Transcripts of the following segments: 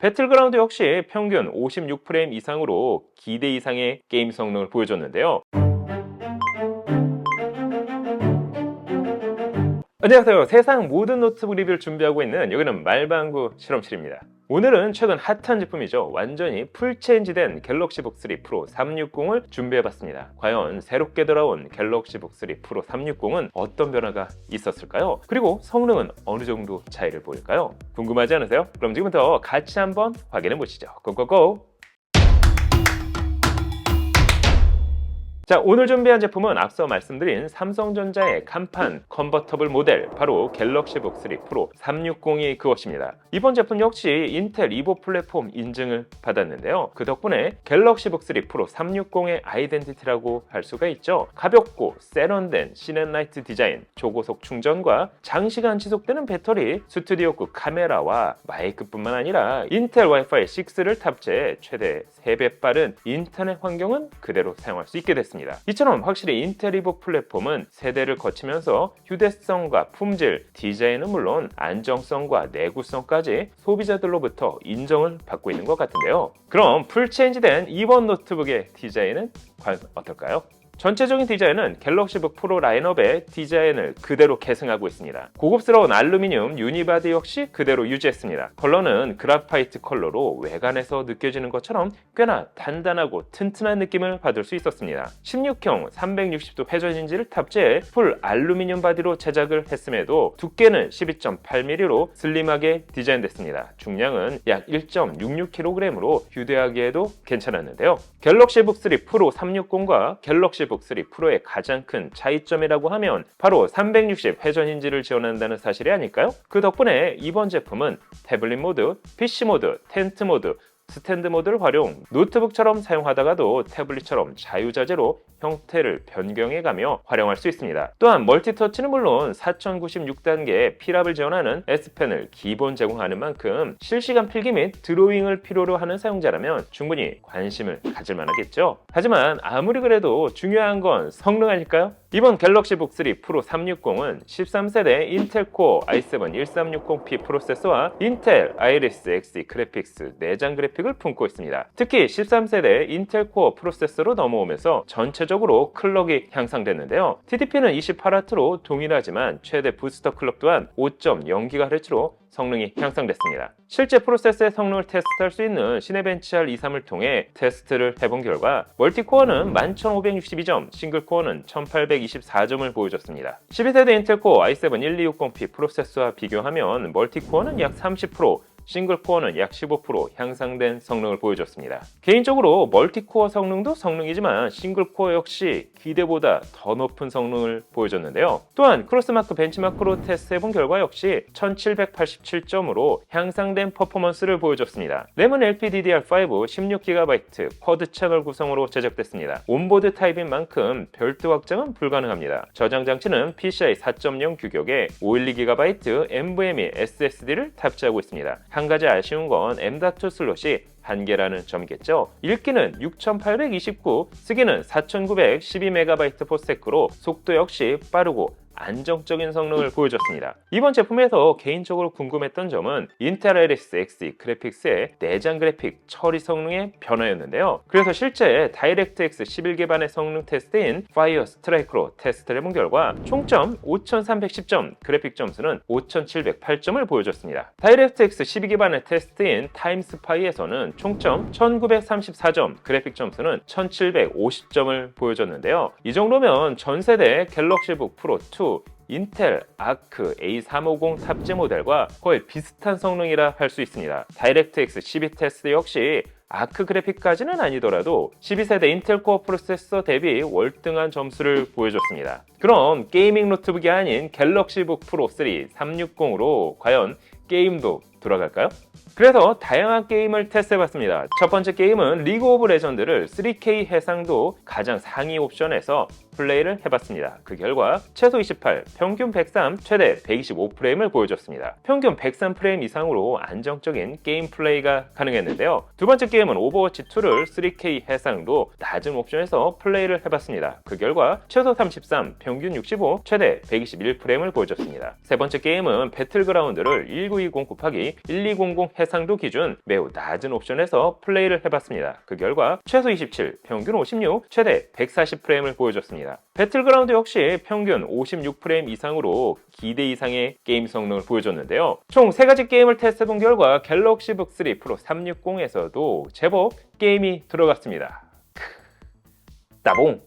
배틀그라운드 역시 평균 56프레임 이상으로 기대 이상의 게임 성능을 보여줬는데요. 안녕하세요. 세상 모든 노트북 리뷰를 준비하고 있는 여기는 말방구 실험실입니다. 오늘은 최근 핫한 제품이죠. 완전히 풀체인지된 갤럭시 북 3 프로 360을 준비해봤습니다. 과연 새롭게 돌아온 갤럭시 북 3 프로 360은 어떤 변화가 있었을까요? 그리고 성능은 어느 정도 차이를 보일까요? 궁금하지 않으세요? 그럼 지금부터 같이 한번 확인해 보시죠. 고고고! 자, 오늘 준비한 제품은 앞서 말씀드린 삼성전자의 간판 컨버터블 모델 바로 갤럭시북 3 프로 360이 그것입니다. 이번 제품 역시 인텔 이보 플랫폼 인증을 받았는데요. 그 덕분에 갤럭시북 3 프로 360의 아이덴티티라고 할 수가 있죠. 가볍고 세련된 시넷라이트 디자인, 초고속 충전과 장시간 지속되는 배터리, 스튜디오급 카메라와 마이크뿐만 아니라 인텔 와이파이 6를 탑재해 최대 3배 빠른 인터넷 환경은 그대로 사용할 수 있게 됐습니다. 이처럼 확실히 인텔 이북 플랫폼은 세대를 거치면서 휴대성과 품질, 디자인은 물론 안정성과 내구성까지 소비자들로부터 인정을 받고 있는 것 같은데요. 그럼 풀체인지된 이번 노트북의 디자인은 과연 어떨까요? 전체적인 디자인은 갤럭시북 프로 라인업의 디자인을 그대로 계승하고 있습니다. 고급스러운 알루미늄 유니바디 역시 그대로 유지했습니다. 컬러는 그라파이트 컬러로 외관에서 느껴지는 것처럼 꽤나 단단하고 튼튼한 느낌을 받을 수 있었습니다. 16형 360도 회전인지를 탑재해 풀 알루미늄 바디로 제작을 했음에도 두께는 12.8mm로 슬림하게 디자인됐습니다. 중량은 약 1.66kg으로 휴대하기에도 괜찮았는데요. 갤럭시북 3 프로 360과 갤럭시 갤럭시북 3 프로의 가장 큰 차이점이라고 하면 바로 360 회전 힌지를 지원한다는 사실이 아닐까요? 그 덕분에 이번 제품은 태블릿 모드, PC 모드, 텐트 모드, 스탠드 모드를 활용, 노트북처럼 사용하다가도 태블릿처럼 자유자재로 형태를 변경해가며 활용할 수 있습니다. 또한 멀티터치는 물론 4096단계의 피랍을 지원하는 S펜을 기본 제공하는 만큼 실시간 필기 및 드로잉을 필요로 하는 사용자라면 충분히 관심을 가질 만하겠죠. 하지만 아무리 그래도 중요한 건 성능 아닐까요? 이번 갤럭시 북 3 프로 360은 13세대 인텔 코어 i7 1360P 프로세서와 인텔 아이리스 Xe 그래픽스 내장 그래픽 을 품고 있습니다. 특히 13세대 인텔 코어 프로세서로 넘어오면서 전체적으로 클럭이 향상됐는데요. TDP는 28W로 동일하지만 최대 부스터 클럭 또한 5.0GHz로 성능이 향상됐습니다. 실제 프로세서의 성능을 테스트할 수 있는 시네벤치알 23을 통해 테스트를 해본 결과 멀티코어는 11,562점, 싱글코어는 1,824점을 보여줬습니다. 12세대 인텔 코어 i7 1260P 프로세서와 비교하면 멀티코어는 약 30%, 싱글 코어는 약 15% 향상된 성능을 보여줬습니다. 개인적으로 멀티코어 성능도 성능이지만 싱글 코어 역시 기대보다 더 높은 성능을 보여줬는데요. 또한 크로스마크 벤치마크로 테스트해본 결과 역시 1787점으로 향상된 퍼포먼스를 보여줬습니다. 램은 LPDDR5 16GB 쿼드 채널 구성으로 제작됐습니다. 온보드 타입인 만큼 별도 확장은 불가능합니다. 저장 장치는 PCI 4.0 규격의 512GB NVMe SSD를 탑재하고 있습니다. 한 가지 아쉬운 건 M.2 슬롯이 한계라는 점이겠죠. 읽기는 6829, 쓰기는 4912MB/s로 속도 역시 빠르고 안정적인 성능을 보여줬습니다. 이번 제품에서 개인적으로 궁금했던 점은 인텔 아이리스 Xe 그래픽스의 내장 그래픽 처리 성능의 변화였는데요. 그래서 실제 다이렉트X 11기반의 성능 테스트인 파이어 스트라이크로 테스트를 해본 결과 총점 5310점, 그래픽 점수는 5708점을 보여줬습니다. 다이렉트X 12기반의 테스트인 타임스파이에서는 총점 1934점, 그래픽 점수는 1750점을 보여줬는데요. 이 정도면 전 세대 갤럭시북 프로 2 인텔 아크 A350 탑재 모델과 거의 비슷한 성능이라 할 수 있습니다. 다이렉트X 12 테스트 역시 아크 그래픽까지는 아니더라도 12세대 인텔 코어 프로세서 대비 월등한 점수를 보여줬습니다. 그럼 게이밍 노트북이 아닌 갤럭시북 프로 3 360으로 과연 게임도 돌아갈까요? 그래서 다양한 게임을 테스트해봤습니다. 첫 번째 게임은 리그 오브 레전드를 3K 해상도 가장 상위 옵션에서 플레이를 해봤습니다. 그 결과 최소 28, 평균 103, 최대 125프레임을 보여줬습니다. 평균 103프레임 이상으로 안정적인 게임 플레이가 가능했는데요. 두 번째 게임은 오버워치 2를 3K 해상도 낮은 옵션에서 플레이를 해봤습니다. 그 결과 최소 33, 평균 65, 최대 121프레임을 보여줬습니다. 세 번째 게임은 배틀그라운드를 1920 곱하기 샤오미 1200 해상도 기준 매우 낮은 옵션에서 플레이를 해봤습니다. 그 결과 최소 27, 평균 56, 최대 140프레임을 보여줬습니다. 배틀그라운드 역시 평균 56프레임 이상으로 기대 이상의 게임 성능을 보여줬는데요. 총 3가지 게임을 테스트해본 결과 갤럭시 북3 프로 360에서도 제법 게임이 들어갔습니다. 크, 따봉!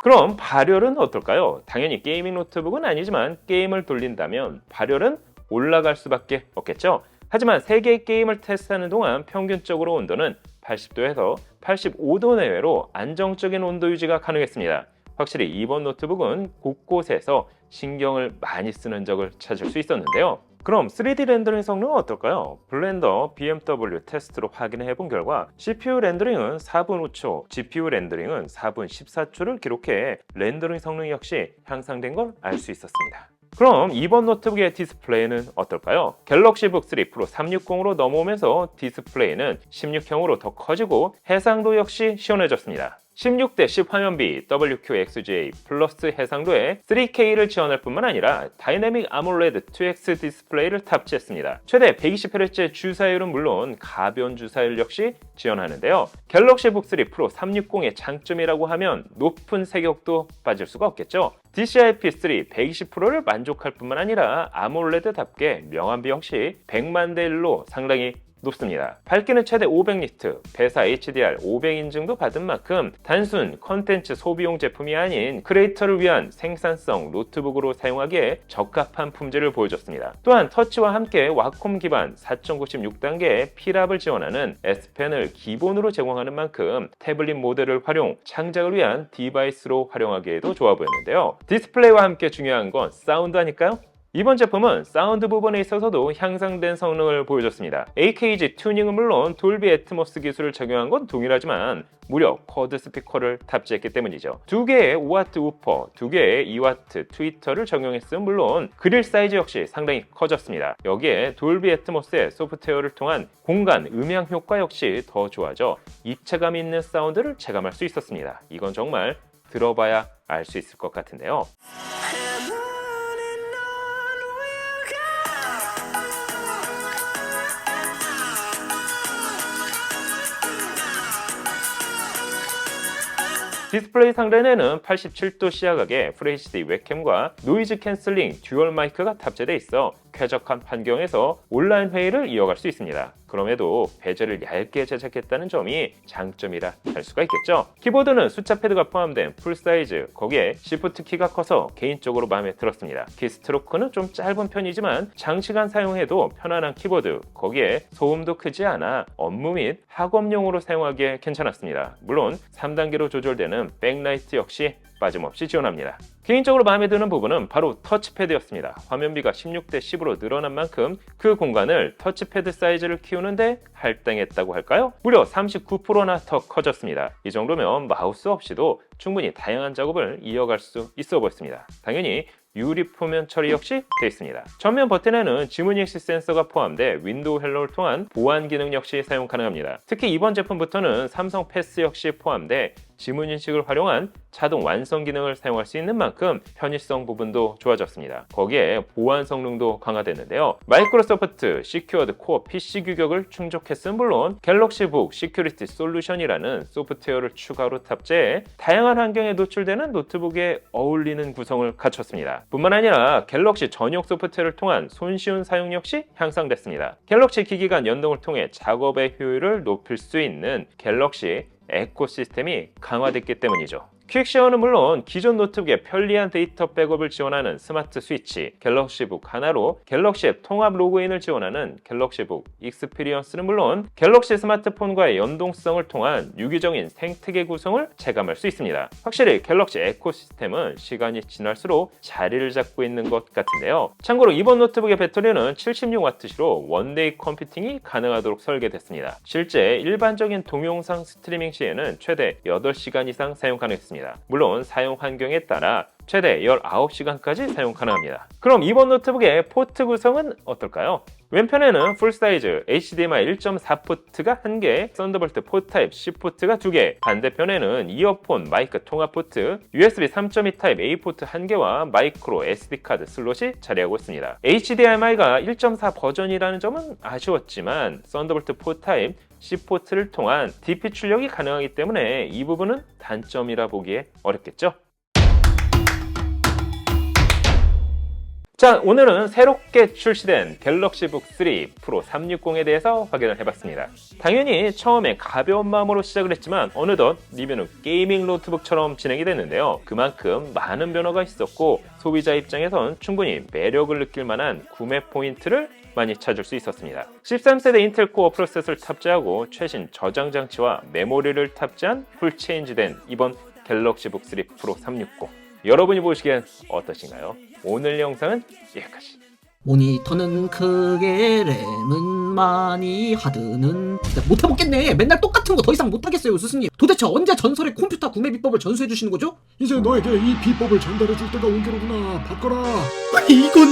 그럼 발열은 어떨까요? 당연히 게이밍 노트북은 아니지만 게임을 돌린다면 발열은 올라갈 수밖에 없겠죠. 하지만 3개의 게임을 테스트하는 동안 평균적으로 온도는 80도에서 85도 내외로 안정적인 온도 유지가 가능했습니다. 확실히 이번 노트북은 곳곳에서 신경을 많이 쓰는 적을 찾을 수 있었는데요. 그럼 3D 렌더링 성능은 어떨까요? 블렌더 BMW 테스트로 확인해 본 결과 CPU 렌더링은 4분 5초, GPU 렌더링은 4분 14초를 기록해 렌더링 성능 역시 향상된 걸 알 수 있었습니다. 그럼 이번 노트북의 디스플레이는 어떨까요? 갤럭시 북3 프로 360으로 넘어오면서 디스플레이는 16형으로 더 커지고 해상도 역시 시원해졌습니다. 16대 10 화면비 WQXGA 플러스 해상도에 3K를 지원할 뿐만 아니라 다이내믹 아몰레드 2X 디스플레이를 탑재했습니다. 최대 120Hz 주사율은 물론 가변 주사율 역시 지원하는데요. 갤럭시 북3 프로 360의 장점이라고 하면 높은 세격도 빠질 수가 없겠죠. DCI-P3 120%를 만족할 뿐만 아니라 아몰레드답게 명암비 역시 100만 대 1로 상당히 높습니다. 밝기는 최대 500니트, 배사 HDR 500 인증도 받은 만큼 단순 컨텐츠 소비용 제품이 아닌 크리에이터를 위한 생산성 노트북으로 사용하기에 적합한 품질을 보여줬습니다. 또한 터치와 함께 와콤 기반 4.96단계 피랍을 지원하는 S펜을 기본으로 제공하는 만큼 태블릿 모델을 활용, 창작을 위한 디바이스로 활용하기에도 좋아 보였는데요. 디스플레이와 함께 중요한 건 사운드 아닐까요? 이번 제품은 사운드 부분에 있어서도 향상된 성능을 보여줬습니다. AKG 튜닝은 물론 돌비 애트모스 기술을 적용한 건 동일하지만 무려 쿼드 스피커를 탑재했기 때문이죠. 두 개의 5와트 우퍼, 두 개의 2와트 트위터를 적용했음 물론 그릴 사이즈 역시 상당히 커졌습니다. 여기에 돌비 애트모스의 소프트웨어를 통한 공간 음향 효과 역시 더 좋아져 입체감 있는 사운드를 체감할 수 있었습니다. 이건 정말 들어봐야 알 수 있을 것 같은데요. 디스플레이 상단에는 87도 시야각의 FHD 웹캠과 노이즈 캔슬링 듀얼 마이크가 탑재돼 있어 쾌적한 환경에서 온라인 회의를 이어갈 수 있습니다. 그럼에도 베젤을 얇게 제작했다는 점이 장점이라 할 수가 있겠죠. 키보드는 숫자 패드가 포함된 풀사이즈, 거기에 시프트 키가 커서 개인적으로 마음에 들었습니다. 키스트로크는 좀 짧은 편이지만 장시간 사용해도 편안한 키보드, 거기에 소음도 크지 않아 업무 및 학업용으로 사용하기에 괜찮았습니다. 물론 3단계로 조절되는 백라이트 역시 빠짐없이 지원합니다. 개인적으로 마음에 드는 부분은 바로 터치패드였습니다. 화면비가 16대 10으로 늘어난 만큼 그 공간을 터치패드 사이즈를 키우는데 할당했다고 할까요? 무려 39%나 더 커졌습니다. 이 정도면 마우스 없이도 충분히 다양한 작업을 이어갈 수 있어 보였습니다. 당연히 유리 표면 처리 역시 되어 있습니다. 전면 버튼에는 지문 익시 센서가 포함돼 윈도우 헬로를 통한 보안 기능 역시 사용 가능합니다. 특히 이번 제품부터는 삼성 패스 역시 포함돼 지문 인식을 활용한 자동 완성 기능을 사용할 수 있는 만큼 편의성 부분도 좋아졌습니다. 거기에 보안 성능도 강화됐는데요. 마이크로소프트 시큐어드 코어 PC 규격을 충족했음 물론 갤럭시 북 시큐리티 솔루션이라는 소프트웨어를 추가로 탑재해 다양한 환경에 노출되는 노트북에 어울리는 구성을 갖췄습니다. 뿐만 아니라 갤럭시 전용 소프트웨어를 통한 손쉬운 사용 역시 향상됐습니다. 갤럭시 기기 간 연동을 통해 작업의 효율을 높일 수 있는 갤럭시 에코시스템이 강화됐기 때문이죠. 퀵쉐어는 물론 기존 노트북의 편리한 데이터 백업을 지원하는 스마트 스위치, 갤럭시북 하나로 갤럭시 앱 통합 로그인을 지원하는 갤럭시북 익스피리언스는 물론 갤럭시 스마트폰과의 연동성을 통한 유기적인 생태계 구성을 체감할 수 있습니다. 확실히 갤럭시 에코시스템은 시간이 지날수록 자리를 잡고 있는 것 같은데요. 참고로 이번 노트북의 배터리는 76W시로 원데이 컴퓨팅이 가능하도록 설계됐습니다. 실제 일반적인 동영상 스트리밍 시에는 최대 8시간 이상 사용 가능했습니다. 물론 사용 환경에 따라 최대 19시간까지 사용 가능합니다. 그럼 이번 노트북의 포트 구성은 어떨까요? 왼편에는 풀사이즈 HDMI 1.4포트가 1개, 썬더볼트 4타입 C 포트가 2개, 반대편에는 이어폰 마이크 통합 포트, USB 3.2 타입 A 포트 1개와 마이크로 SD 카드 슬롯이 자리하고 있습니다. HDMI가 1.4 버전이라는 점은 아쉬웠지만 썬더볼트 4타입 C 포트를 통한 DP 출력이 가능하기 때문에 이 부분은 단점이라 보기에 어렵겠죠? 자, 오늘은 새롭게 출시된 갤럭시북 3 프로 360에 대해서 확인을 해봤습니다. 당연히 처음에 가벼운 마음으로 시작을 했지만 어느덧 리뷰는 게이밍 노트북처럼 진행이 됐는데요. 그만큼 많은 변화가 있었고 소비자 입장에선 충분히 매력을 느낄 만한 구매 포인트를 많이 찾을 수 있었습니다. 13세대 인텔 코어 프로세서를 탑재하고 최신 저장 장치와 메모리를 탑재한 풀 체인지된 이번 갤럭시북 3 프로 360. 여러분이 보시기엔 어떠신가요? 오늘 영상은 여기까지. 모니터는 크게 램은 많이 하드는 진짜 못해먹겠네 맨날 똑같은 거 더 이상 못하겠어요 스승님 도대체 언제 전설의 컴퓨터 구매 비법을 전수해 주시는 거죠? 이제 너에게 이 비법을 전달해 줄 때가 온 게로구나. 바꿔라. 아니 이건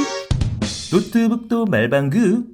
노트북도 말방구